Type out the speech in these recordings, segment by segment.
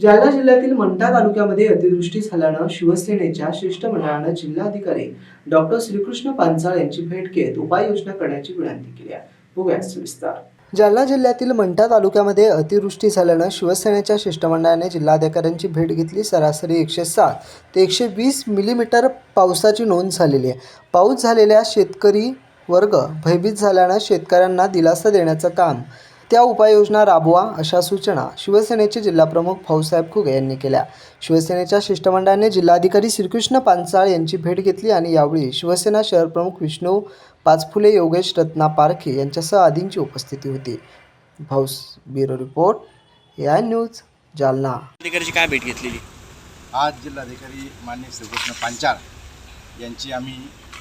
जालना जिल्ह्यातील मंठा तालुक्यामध्ये अतिवृष्टी झाल्यानं शिवसेनेच्या शिष्टमंडळानं जिल्हाधिकारी डॉक्टर श्रीकृष्ण पांचाळ यांची भेट घेत उपाययोजना करण्याची विनंती केली आहे. बघूया सविस्तर. जालना जिल्ह्यातील मंठा तालुक्यामध्ये अतिवृष्टी झाल्यानं शिवसेनेच्या शिष्टमंडळाने जिल्हाधिकाऱ्यांची भेट घेतली. सरासरी एकशे सात ते एकशे वीस मिलीमीटर पावसाची नोंद झालेली आहे. पाऊस झालेल्या शेतकरी वर्ग भयभीत झाल्यानं शेतकऱ्यांना दिलासा देण्याचं काम त्या उपाययोजना राबवा अशा सूचना शिवसेनेचे जिल्हाप्रमुख भाऊसाहेब खुगे यांनी केल्या. शिवसेनेच्या शिष्टमंडळाने जिल्हाधिकारी श्रीकृष्ण पांचाळ यांची भेट घेतली आणि यावेळी शिवसेना शहरप्रमुख विष्णू पाचफुले योगेश रत्ना पारखे यांच्यासह आदींची उपस्थिती होती. भाऊस ब्युरो रिपोर्ट या न्यूज जालना. अधिकाऱ्याची काय भेट घेतलेली? आज जिल्हाधिकारी मान्य श्रीकृष्ण पांचाळ यांची आम्ही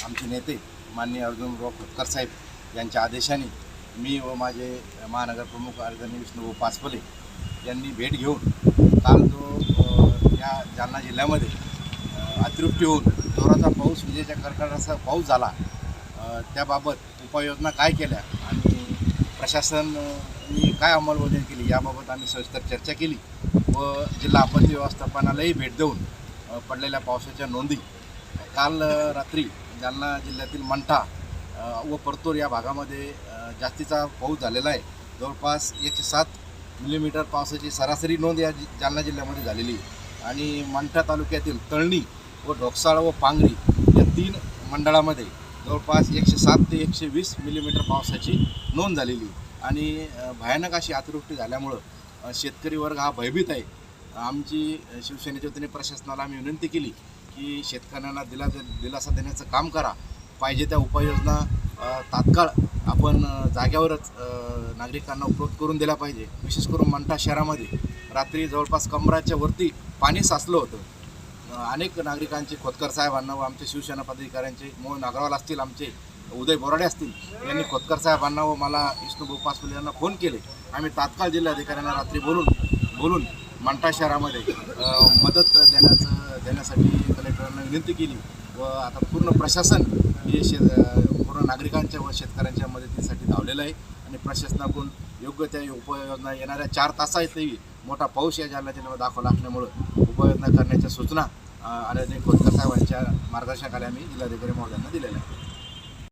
आमचे नेते माननीय अर्जुनराव खोतकर साहेब यांच्या आदेशाने मी व माझे महानगर प्रमुख अर्जनी विष्णू पाचपले यांनी भेट घेऊन काल जो या जालना जिल्ह्यामध्ये अतृप्ती होऊन जोराचा पाऊस विजेच्या कडकडाचा पाऊस झाला त्याबाबत उपाययोजना काय केल्या आणि प्रशासनाने काय अंमलबजावणी केली याबाबत आम्ही सविस्तर चर्चा केली व जिल्हा आपत्ती व्यवस्थापनालाही भेट देऊन पडलेल्या पावसाच्या नोंदी काल रात्री जालना जिल्ह्यातील मंठा व परतूर या भागामध्ये जास्तीचा पाऊस झालेला आहे. जवळपास एकशे सात मिलीमीटर पावसाची सरासरी नोंद या जालना जिल्ह्यामध्ये झालेली आहे. आणि मंठा तालुक्यातील तळणी व ढोकसाळ व पांगरी या तीन मंडळामध्ये जवळपास एकशे सात ते एकशे वीस मिलीमीटर पावसाची नोंद झालेली आणि भयानक अशी अतिवृष्टी झाल्यामुळं शेतकरी वर्ग हा भयभीत आहे. आमची शिवसेनेच्या वतीने प्रशासनाला आम्ही विनंती केली की शेतकऱ्यांना दिला दिलासा देण्याचं काम करा. पाहिजे त्या उपाययोजना तात्काळ आपण जाग्यावरच नागरिकांना उपलब्ध करून दिला पाहिजे. विशेष करून मंठा शहरामध्ये. रात्री जवळपास कमराच्या वरती पाणी साचलं होतं. अनेक नागरिकांचे खोतकर साहेबांना व आमचे शिवसेना पदाधिकाऱ्यांचे मोहन अग्रवाल असतील आमचे उदय बोराडे असतील यांनी खोतकर साहेबांना व मला विष्णू पासपुले यांना फोन केले. आम्ही तात्काळ जिल्हाधिकाऱ्यांना रात्री बोलून बोलून मंठा शहरामध्ये मदत देण्याचं देण्यासाठी कलेक्टरांना विनंती केली व आता पूर्ण प्रशासन हे शे पूर्ण नागरिकांच्या व शेतकऱ्यांच्या मदतीसाठी धावलेलं आहे आणि प्रशासनाकडून योग्य त्या उपाययोजना येणाऱ्या चार तासातही मोठा पाऊस या जालना जिल्ह्यामध्ये दाखवला असल्यामुळं उपाययोजना करण्याच्या सूचना आणि खोतकर साहेबांच्या मार्गदर्शनाखाली आम्ही जिल्हाधिकारी महोदयांना दिलेल्या आहेत.